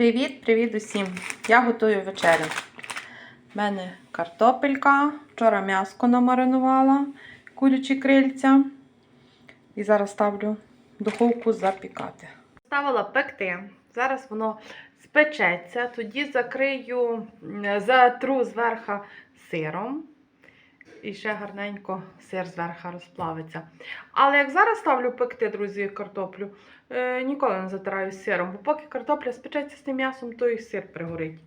Привіт-привіт усім! Я готую вечерю. У мене картопелька, вчора м'яско намаринувала, курячі крильця. І зараз ставлю духовку запікати. Ставила пекти. Зараз воно спечеться, тоді закрию, затру зверху сиром. І ще гарненько сир зверху розплавиться. Але як зараз ставлю пекти, друзі, картоплю, е, ніколи не затираю сиром, бо поки картопля спечеться з тим м'ясом, то і сир пригорить.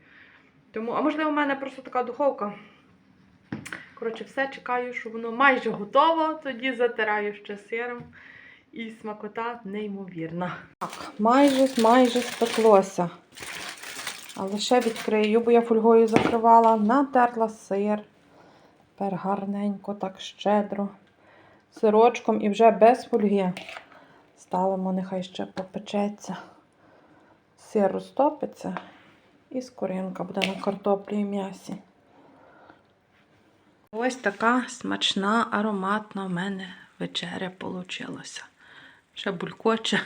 Тому, а можливо, у мене просто така духовка. Коротше, все чекаю, що воно майже готово, тоді затираю ще сиром. І смакота неймовірна. Так, майже майже спеклося. Але ще відкрию, бо я фольгою закривала, натерла сир. Тепер гарненько, так щедро. Сирочком і вже без фольги. Ставимо, нехай ще попечеться. Сир розтопиться. І скоринка буде на картоплі і м'ясі. Ось така смачна, ароматна в мене вечеря получилася. Ще булькоче,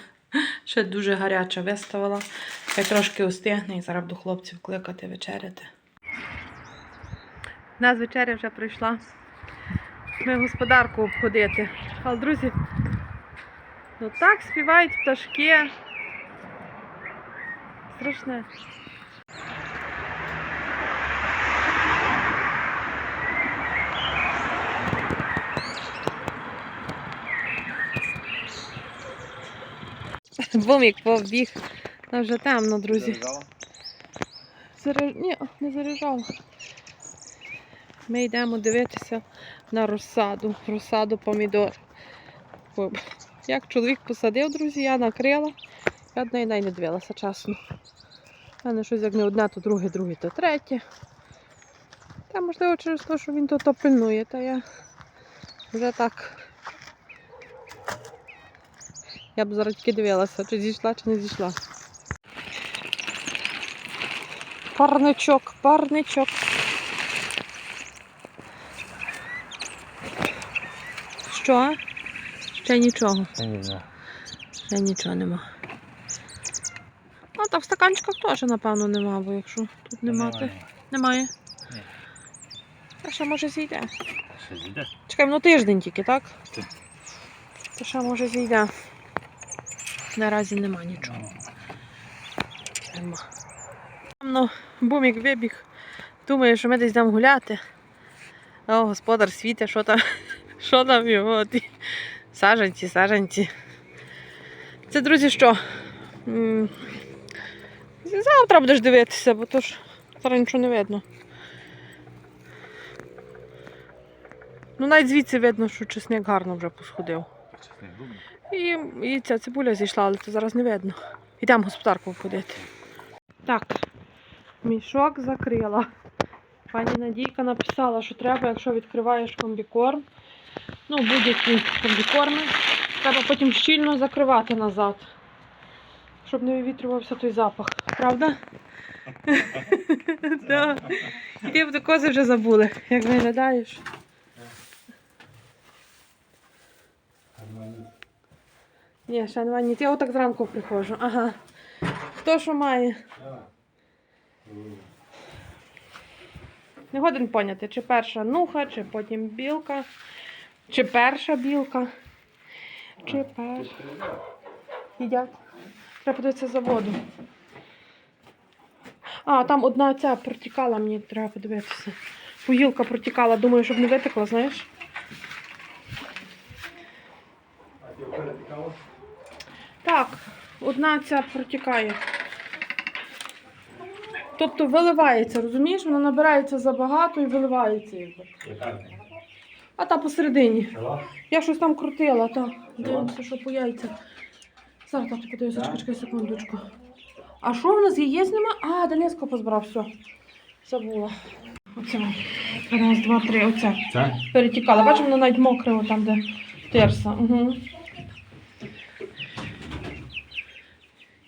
ще дуже гаряча виставила. Хай трошки остигне і зараз буду хлопців кликати вечеряти. У нас вечеря вже прийшла. Ми господарку обходити. Але, друзі, ну так співають пташки. Страшне. Бомік побіг. Там вже темно, друзі. Заряж... Ні, не заряджала. Ми йдемо дивитися на розсаду. Розсаду помідор. Як чоловік посадив, друзі, я накрила. Я одне й не дивилася чесно. У мене щось як не одне, то друге, друге, то третє. Та можливо через те, що він то пильнує, та я вже так. Я б зараз дивилася, чи зійшла, чи не зійшла. Парничок, парничок. Що? Ще нічого. Ще нічого нема. Ну, так в стаканчиках теж, напевно, нема, бо якщо тут нема, то немає. Ні. А ще може зійде. Ще зійде? Чекай, ну тиждень тільки, так? Так. То ще може зійде. Наразі нема нічого. Нема. Ну, бумік вибіг. Думає, що ми десь йдемо гуляти. О, господар світить, що там, що там його. Саженці, саженці. Це, друзі, що? Завтра будеш дивитися, бо то ж зараз нічого не видно. Ну, навіть звідси видно, що чесник гарно вже посходив. І, і ця цибуля зійшла, але це зараз не видно. Йдемо господарку обходити. Так, мішок закрила. Пані Надійка написала, що треба, якщо відкриваєш комбікорм, ну будь-які комбікорми, треба потім щільно закривати назад, щоб не вивітрювався той запах. Правда? Так. Ти б кози вже забули, як виглядаєш. Ні, ще. Я отак зранку приходжу. Ага. Хто що має? Не годен поняти, чи перша нуха, чи потім білка, чи перша білка, чи перша. Їдять. Треба подивитися за воду. А, там одна ця протікала, мені треба подивитися. Поїлка протікала, думаю, щоб не витекла, знаєш? Так, одна ця протікає. Тобто виливається, розумієш? Вона набирається забагато і виливається. А та посередині. Я щось там крутила, та. Дивимося, що по яйцях. Зараз так подивися, чекай, чекай, секундочку. А що в нас яєць нема? А, Дениско позбрав, все. Забула. Оце. Раз, два, три, оце. Це? Перетікала. Бачиш, воно навіть мокре, там, де терса. Угу.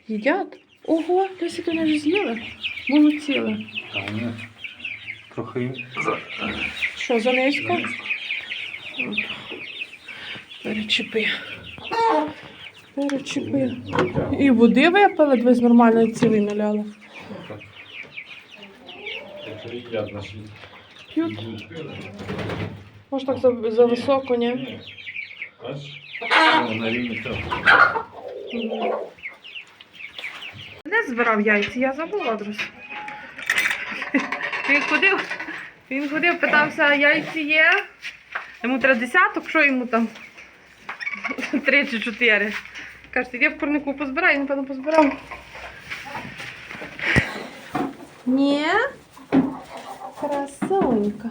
Їдять? Ого, десь вони вже з'їли. Молодціли. Та вони трохи Що, за низько? Перечепи. Перечепи. І води випили, дивись, нормально цілий наляли. П'ють. Може так за, за високо, ні? На. Не збирав яйця, я забула, друзі. Він ходив, він ходив, питався, яйці є. Йому треба десяток, що йому там? Три чи чотири. Каже, іди в курнику позбирай, він, напевно, позбирав. Ні. Красунька.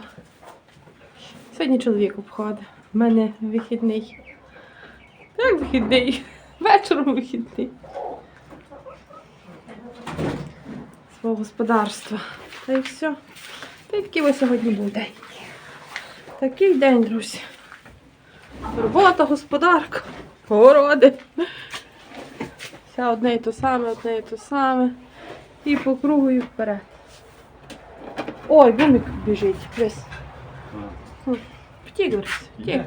Сьогодні чоловік обходить. У мене вихідний. Як вихідний? Вечором вихідний. свого господарства. Та й все. Та й такий ось сьогодні був день. Такий день, друзі. Робота, господарка, городи. Все одне і то саме, одне і то саме. І по кругу, і вперед. Ой, бумик біжить. Весь. Втік, втік.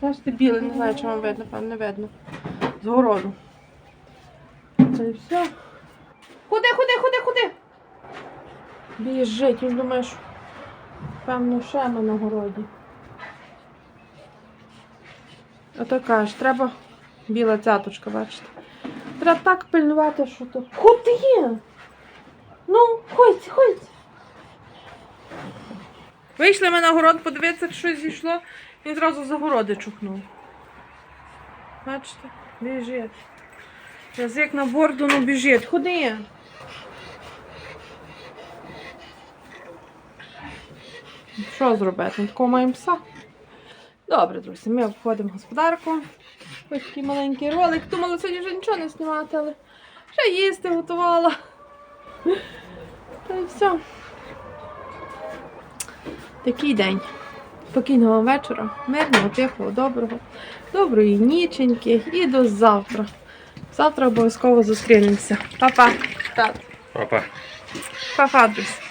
Бачите, біле, не знаю, чи вам видно, певно, не видно. З городу. Це і все. Куди, куди, куди, куди? Біжить, він думає, що певно ще на городі. Ото каже, треба біла цяточка, бачите. Треба так пильнувати, що то. Куди? Ну, ходь, ходь. Вийшли ми на город подивитися, щось зійшло. Він зразу за городи чухнув. Бачите, біжить. Язик на борду, ну біжить. Ходи. Що зробити? Такого маємо пса. Добре, друзі, ми обходимо господарку. Ось такий маленький ролик. Думала, сьогодні вже нічого не знімати, але ще їсти готувала. Та й все. Такий день. Спокійного вам вечора, мирного, тихого, доброго, доброї ніченьки і до завтра. Завтра обов'язково зустрінемося. Па-па. Папа. Па-па, друзі.